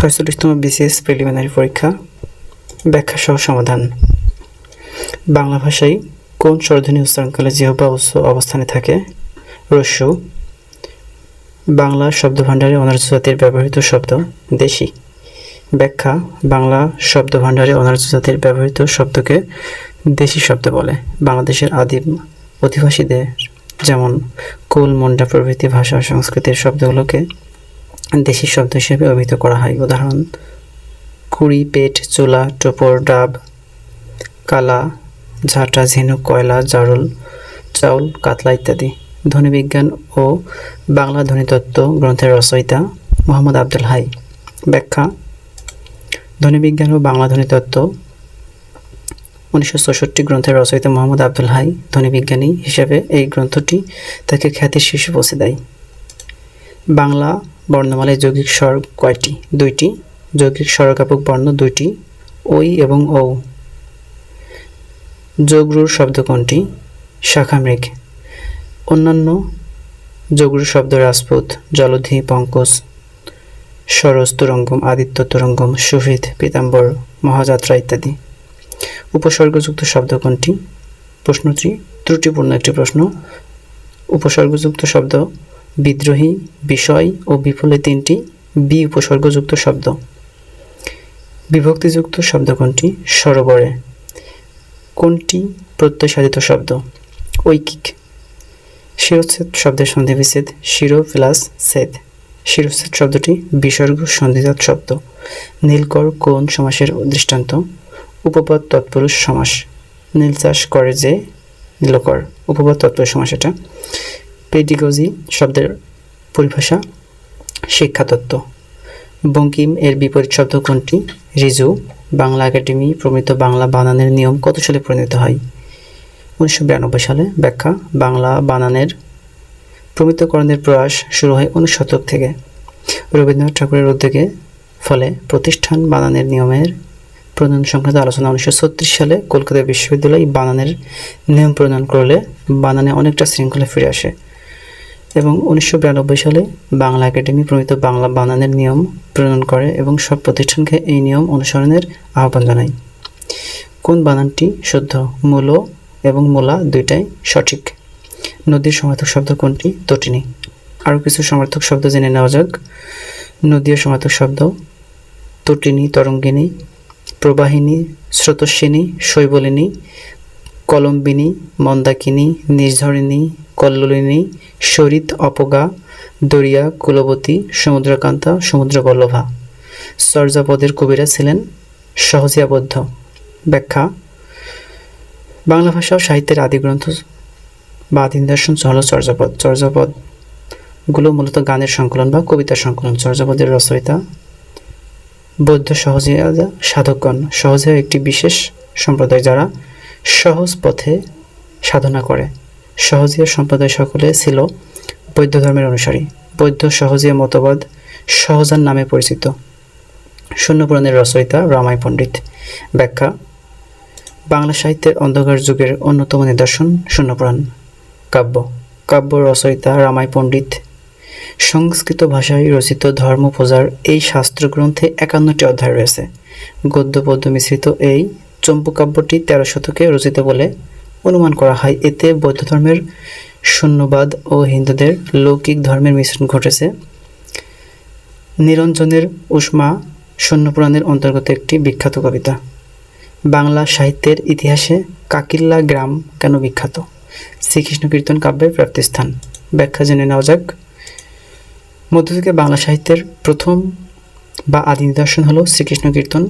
ছয়চল্লিশতম BCS preliminary পরীক্ষা ব্যাখ্যা সহ সমাধান। বাংলা ভাষায় কোন স্বরধ্বনি উচ্চারণকালে জিহ্বা উচ্চ অবস্থানে থাকে, রস্য। বাংলা শব্দভাণ্ডারে অনার্য জাতির ব্যবহৃত শব্দ, দেশি। ব্যাখ্যা, বাংলা শব্দভাণ্ডারে অনার্য জাতির ব্যবহৃত শব্দকে দেশি শব্দ বলে। বাংলাদেশের আদিম অধিবাসীদের যেমন কুল মুন্ডা প্রভৃতি ভাষা সংস্কৃতির শব্দগুলোকে দেশি শব্দ হিসেবে অভিহিত করা হয়। উদাহরণ, কুড়ি পেট, চুলা, টোপর, ডাব, কালা, ঝাঁটা, ঝিনুক, কয়লা, জারুল, চাউল, কাতলা ইত্যাদি। ধ্বনিবিজ্ঞান ও বাংলা ধ্বনিতত্ত্ব গ্রন্থের রচয়িতা মোহাম্মদ আব্দুল হাই। ব্যাখ্যা, ধ্বনিবিজ্ঞান ও বাংলা ধ্বনিতত্ত্ব উনিশশো চৌষট্টি গ্রন্থের রচয়িতা মোহাম্মদ আব্দুল হাই ধ্বনিবিজ্ঞানী হিসেবে এই গ্রন্থটি তাকে খ্যাতির শীর্ষে পৌঁছে দেয়। বাংলা বর্ণমালায় যৌগিক স্বর কয়টি? দুইটি। যৌগিক স্বরকাপক বর্ণ দুইটি। ওই এবং ও যোগরুর শব্দ কোনটি? শাখামৃগ। অন্যান্য যোগরু শব্দ রাজপুত, জলধি, পঙ্কজ সরস তুরঙ্গম, আদিত্য, তুরঙ্গম, সুহৃদ, পীতাম্বর, মহাযাত্রা ইত্যাদি। উপসর্গযুক্ত শব্দ কোনটি? প্রশ্নটি ত্রুটিপূর্ণ একটি প্রশ্ন। উপসর্গযুক্ত শব্দ বিদ্রোহী, বিষয় ও বিফলে তিনটি বি উপসর্গযুক্ত শব্দ। বিভক্তিযুক্ত শব্দ কোনটি? সরোবরে। কোনটি প্রত্যয়সাধিত শব্দ? ঐকিক। শিরোচ্ছেদ শব্দের সন্ধিবিচ্ছেদ শিরো প্লাস ছেদ শিরোচ্ছেদ শব্দটি বিসর্গ সন্ধিজাত শব্দ। নীলকর কোন সমাসের দৃষ্টান্ত? উপপদ তৎপুরুষ সমাস। নীল চাষ করে যে নীলকর। উপপদ তৎপুরুষ সমাস এটা। পেডিগজি শব্দের পরিভাষা শিক্ষাতত্ত্ব। বঙ্কিম এর বিপরীত শব্দ কোনটি? রিজু, বাংলা একাডেমি প্রমিত বাংলা বানানের নিয়ম কত সালে প্রণীত হয়? উনিশশো বিরানব্বই সালে ব্যাখ্যা, বাংলা বানানের প্রমিতকরণের প্রয়াস শুরু হয় উনিশ শতক থেকে। রবীন্দ্রনাথ ঠাকুরের উদ্যোগে, ফলে প্রতিষ্ঠান বানানের নিয়মের প্রণয়ন সংক্রান্ত আলোচনা উনিশশো ছত্রিশ সালে কলকাতা বিশ্ববিদ্যালয় বানানের নিয়ম প্রণয়ন করলে বানানে অনেকটা শৃঙ্খলা ফিরে আসে। এবং উনিশশো বিরানব্বই সালে বাংলা একাডেমি প্রণীত বাংলা বানানের নিয়ম প্রণয়ন করে এবং সব প্রতিষ্ঠানকে এই নিয়ম অনুসরণের আহ্বান জানায়। কোন বানানটি শুদ্ধ, মূল এবং মূলা দুইটাই সঠিক? নদীর সমার্থক শব্দ কোনটি? তটিনী আরও কিছু সমার্থক শব্দ জেনে নেওয়া যাক। নদীয় সমার্থক শব্দ তটিনী তরঙ্গিনী, প্রবাহিনী, স্রোতস্বিনী, শৈবলিনী, কলম্বিনী, মন্দাকিনী, নির্ঝরিণী কল্লোলিনী, শরিত, অপগা, দরিয়া, কুলবতী, সমুদ্রকান্তা, সমুদ্রবল্লভা। চর্যাপদের কবিরা ছিলেন সহজিয়াবদ্ধ। ব্যাখ্যা, বাংলা ভাষা ও সাহিত্যের আদি গ্রন্থ বা আদি নিদর্শন হল চর্যাপদ চর্যাপদগুলো মূলত গানের সংকলন বা কবিতার সংকলন। চর্যাপদের রচয়িতা, বৌদ্ধ সহজিয়া সাধকগণ। সহজিয়া একটি বিশেষ সম্প্রদায় যারা সহজ পথে সাধনা করে। সহজিয়া সম্প্রদায় সকলে ছিল বৌদ্ধ ধর্মের অনুসারী। বৌদ্ধ সহজিয়া মতবাদ সহজান নামে পরিচিত। শূন্যপুরাণের রচয়িতা রামাই পণ্ডিত। ব্যাখ্যা, বাংলা সাহিত্যের অন্ধকার যুগের অন্যতম নিদর্শন শূন্যপুরাণ কাব্য কাব্য রচয়িতা রামাই পণ্ডিত। সংস্কৃত ভাষায় রচিত ধর্মপূজার এই শাস্ত্রগ্রন্থে একান্নটি অধ্যায় রয়েছে। গদ্য পদ্য মিশ্রিত এই চম্পুকাব্যটি তেরো শতকে রচিত বলে অনুমান করা হয়। এতে বৌদ্ধ ধর্মের শূন্যবাদ ও হিন্দুদের লৌকিক ধর্মের মিশ্রণ ঘটেছে। নিরঞ্জনের উষ্মা শূন্যপুরাণের অন্তর্গত একটি বিখ্যাত কবিতা। বাংলা সাহিত্যের ইতিহাসে কাকিল্লা গ্রাম কেন বিখ্যাত? শ্রীকৃষ্ণ কীর্তন কাব্যের প্রাপ্তিস্থান। ব্যাখ্যা জেনে নেওয়া যাক। মধ্যযুগে বাংলা সাহিত্যের প্রথম বা আদি নিদর্শন হল শ্রীকৃষ্ণ কীর্তন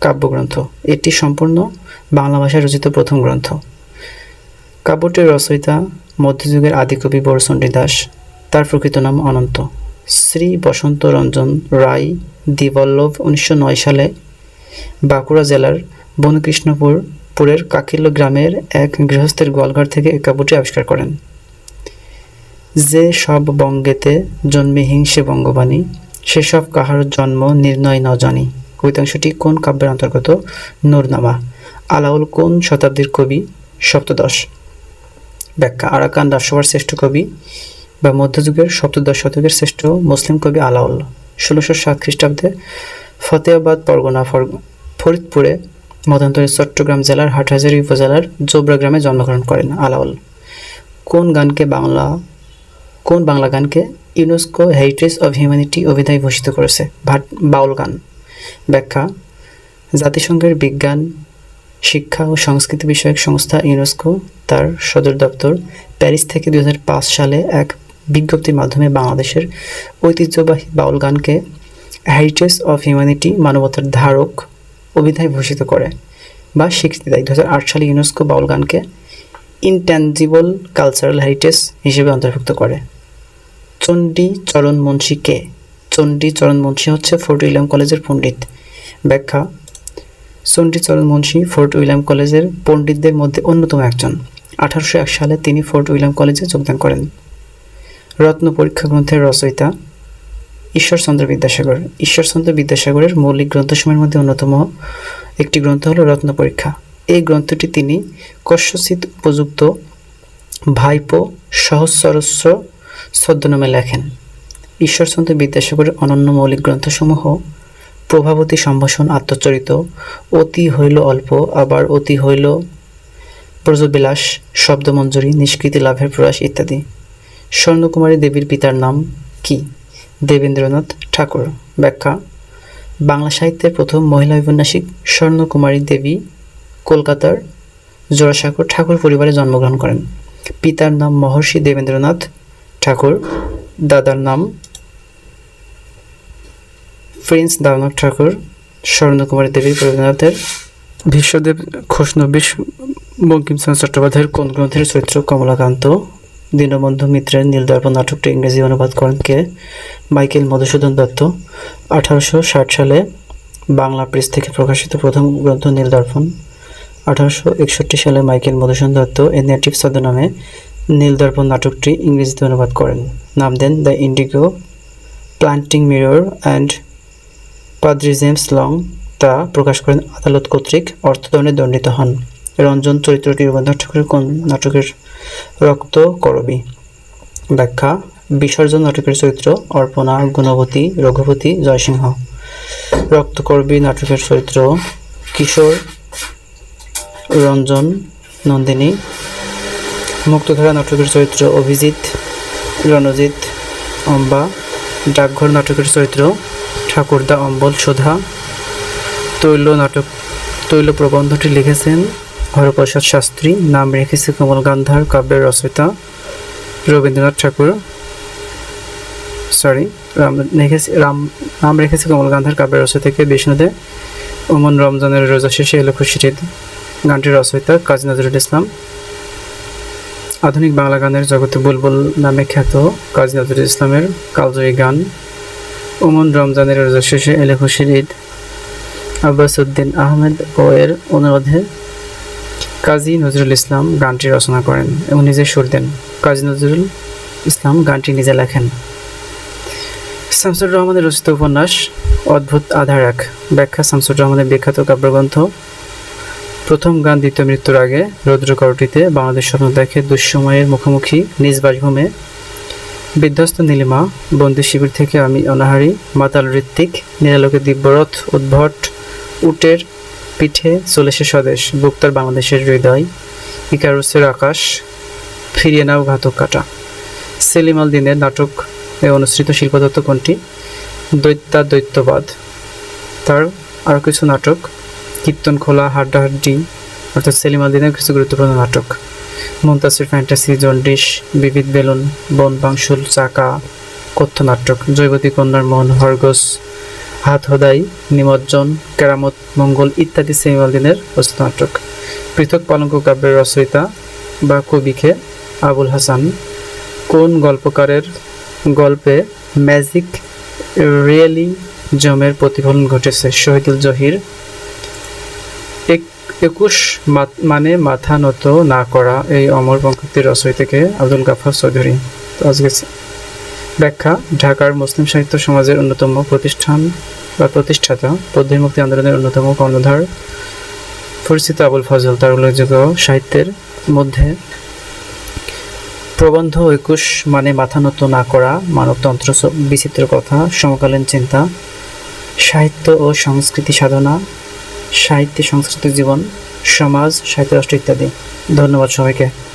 কাব্যগ্রন্থ। এটি সম্পূর্ণ বাংলা ভাষায় রচিত প্রথম গ্রন্থ। কাব্যটির রচয়িতা মধ্যযুগের আদিকবি বরচণ্ডী দাস। তার প্রকৃত নাম অনন্ত। শ্রী বসন্ত রঞ্জন রায় দিবল্লভ উনিশশো নয় সালে বাঁকুড়া জেলার বনকৃষ্ণপুর পুরের কাকিল্য গ্রামের এক গৃহস্থের গোয়ালঘর থেকে এই কাব্যটি আবিষ্কার করেন। যে সব বঙ্গেতে জন্মে হিংসে বঙ্গবাণী সেসব কাহার জন্ম নির্ণয় ন জানি। কবিতাংশটি কোন কাব্যের অন্তর্গত? নূরনামা। আলাউল কোন শতাব্দীর কবি? সপ্তদশ। ব্যাখ্যা। আরাকান রাজসভার শ্রেষ্ঠ কবি বা মধ্যযুগের সপ্তদশ শতকের শ্রেষ্ঠ মুসলিম কবি আলাউল ষোলোশো সাত খ্রিস্টাব্দে ফতেহাবাদ পরগনা ফর- ফরিদপুরে মতান্তরে চট্টগ্রাম জেলার হাটহাজারী উপজেলার জোবরা গ্রামে জন্মগ্রহণ করেন আলাউল। কোন গানকে বাংলা কোন বাংলা গানকে ইউনেস্কো হেরিটেজ অফ হিউম্যানিটি অভিধায় ঘোষিত করেছে? ভাট বাউল গান। ব্যাখ্যা, জাতিসংঘের বিজ্ঞান শিক্ষা ও সংস্কৃতি বিষয়ক সংস্থা ইউনেস্কো, তার সদর দপ্তর, প্যারিস থেকে দু হাজার পাঁচ সালে এক বিজ্ঞপ্তির মাধ্যমে বাংলাদেশের ঐতিহ্যবাহী বাউল গানকে হেরিটেজ অফ হিউম্যানিটি মানবতার ধারক অভিধায় ভূষিত করে বা স্বীকৃতি দেয়। দু হাজার আট সালে ইউনেস্কো বাউল গানকে ইনট্যাঞ্জিবল কালচারাল হেরিটেজ হিসেবে অন্তর্ভুক্ত করে। চণ্ডী চরণ মুন্সী কে? চণ্ডী চরণ মুন্সী হচ্ছে ফোর্ট উইলিয়াম কলেজের পণ্ডিত। ব্যাখ্যা চণ্ডীচরণ মুন্সী ফোর্ট উইলিয়াম কলেজের পণ্ডিতদের মধ্যে অন্যতম একজন। আঠারোশো এক সালে তিনি ফোর্ট উইলিয়াম কলেজে যোগদান করেন। রত্ন পরীক্ষা গ্রন্থের রচয়িতা ঈশ্বরচন্দ্র বিদ্যাসাগর। ঈশ্বরচন্দ্র বিদ্যাসাগরের মৌলিক গ্রন্থসমূহের মধ্যে অন্যতম একটি গ্রন্থ হলো রত্ন পরীক্ষা। এই গ্রন্থটি তিনি কস্যচিত উপযুক্ত ভাইপো সহস্রস্ব ছদ্মনামে লেখেন। ঈশ্বরচন্দ্র বিদ্যাসাগরের অনন্য মৌলিক গ্রন্থসমূহ প্রভাবতী সম্ভাষণ আত্মচরিত। অতি হইল অল্প, আবার অতি হইল ব্রজবিলাস শব্দমঞ্জুরি, নিষ্কৃতি লাভের প্রয়াস ইত্যাদি। স্বর্ণকুমারী দেবীর পিতার নাম কি? দেবেন্দ্রনাথ ঠাকুর। ব্যাখ্যা, বাংলা সাহিত্যের প্রথম মহিলা ঔপন্যাসিক স্বর্ণকুমারী দেবী কলকাতার জোড়াসাঁকোর ঠাকুর পরিবারে জন্মগ্রহণ করেন। পিতার নাম মহর্ষি দেবেন্দ্রনাথ ঠাকুর, দাদার নাম প্রিন্স দানব ঠাকুর স্বর্ণকুমারী দেবী রবীন্দ্রনাথের বিশ্বদেব ঘোষনবিশ বঙ্কিমচন্দ্র চট্টোপাধ্যায়ের কোন গ্রন্থের চরিত্র কমলাকান্ত দীনবন্ধু মিত্রের নীলদর্পণ নাটকটি ইংরেজি অনুবাদ করেন কে মাইকেল মধুসূদন দত্ত আঠারোশো ষাট সালে বাংলা প্রেস থেকে প্রকাশিত প্রথম গ্রন্থ নীলদর্পণ আঠারোশো একষট্টি সালে Michael Madhusudan Dutta a native ছদ্মনামে Nildarpan নাটকটি ইংরেজিতে অনুবাদ করেন নাম দেন the indigo planting mirror and পাদ্রি জেমস লং তা প্রকাশ করেন আদালত কর্তৃক অর্থদণ্ডে দণ্ডিত হন। রঞ্জন চরিত্রটি রবীন্দ্রনাথ ঠাকুরের কোন নাটকের রক্ত করবি? ব্যাখ্যা, বিসর্জন নাটকের চরিত্র অর্পণা, গুণবতী, রঘুপতি, জয়সিংহ। রক্তকর্বী নাটকের চরিত্র কিশোর, রঞ্জন, নন্দিনী। মুক্তধারা নাটকের চরিত্র অভিজিৎ, রণজিৎ, অম্বা। ডাকঘর নাটকের চরিত্র ঠাকুরদা অম্বল সুধা। তৈল নাটক, তৈল প্রবন্ধটি লিখেছেন হরপ্রসাদ শাস্ত্রী। নাম রেখেছে কমল গান্ধার, কাব্যের রচয়িতা রবীন্দ্রনাথ ঠাকুর। সরি রাম রেখেছে, রাম, নাম রেখেছে কমল গান্ধার, কাব্যের রচয়িতাকে বিষ্ণুদে। ওমন রমজানের রোজা শেষে এলো খুশিটি গানটির রচয়িতা কাজী নজরুল ইসলাম। আধুনিক বাংলা গানের জগতে বুলবুল নামে খ্যাত কাজী নজরুল ইসলামের কালজয়ী গান। ওমন রমজানের রোজা শেষে এলে খুশির ঈদ। আব্বাস উদ্দিন আহমেদ এর অনুরোধে কাজী নজরুল ইসলাম গানটি রচনা করেন এবং নিজে সুর দেন। কাজী নজরুল ইসলাম গানটি নিজে লেখেন। শামসুর রহমানের রচিত উপন্যাস অদ্ভুত আধার এক। ব্যাখ্যা শামসুর রহমানের বিখ্যাত কাব্যগ্রন্থ। প্রথম গান, দ্বিতীয় মৃত্যুর আগে রৌদ্রকরটিতে বাংলাদেশ স্বপ্ন দেখে দুঃসময়ের মুখোমুখি নিজ বাসভূমে বিধ্বস্ত নীলিমা, বন্দি শিবির থেকে আমি অনাহারী, মাতাল ঋত্বিক, নিরালোকে দিব্যরথ, উদ্ভট, উটের পিঠে চলেছে স্বদেশ বুক্তার বাংলাদেশের হৃদয়, ইকারুসের আকাশ, ফিরিয়ে নাও ঘাতক কাটা। সেলিম আল দিনের নাটক এ অনুসৃত শিল্পদত্ত কোনটি? দৈত্যা দৈত্যবাদ তার আরও কিছু নাটক, কীর্তন খোলা, হাড্ডাহাড্ডি, অর্থাৎ সেলিম আল দিনের কিছু গুরুত্বপূর্ণ নাটক। মুমতাসির ফ্যান্টাসি, জন্ডিস, বিবিধ বেলুন, বন বাংশুল, চাকা কথ্য নাটক জৈবতী কন্যার মন হরগোস, হাত হোদাই, নিমজ্জন, কেরামত, মঙ্গল ইত্যাদি সেলিম আল দিনের রচিত নাটক পৃথক পালঙ্ক কাব্যের রচয়িতা বা কবিকে আবুল হাসান কোন গল্পকারের গল্পে ম্যাজিক রিয়েলিজমের প্রতিফলন ঘটেছে? শহীদুল জহির একুশ মানে মাথা নত না করা এই অমর পঙ্ক্তির থেকে আব্দুল গাফার চৌধুরী। আজকে ব্যাখ্যা, ঢাকার মুসলিম সাহিত্য সমাজের অন্যতম প্রতিষ্ঠান বা প্রতিষ্ঠাতা পদ্মীর আন্দোলনের অন্যতম কর্ণধার, পরিচিত আবুল ফজল, তার উল্লেখযোগ্য সাহিত্যের মধ্যে প্রবন্ধ একুশ মানে মাথা নত না করা, মানবতন্ত্র বিচিত্র কথা, সমকালীন চিন্তা, সাহিত্য ও সংস্কৃতি সাধনা সাহিত্যে সংস্কৃতি জীবন সমাজ সাহিত্য রাষ্ট্র ইত্যাদি। ধন্যবাদ সবাইকে।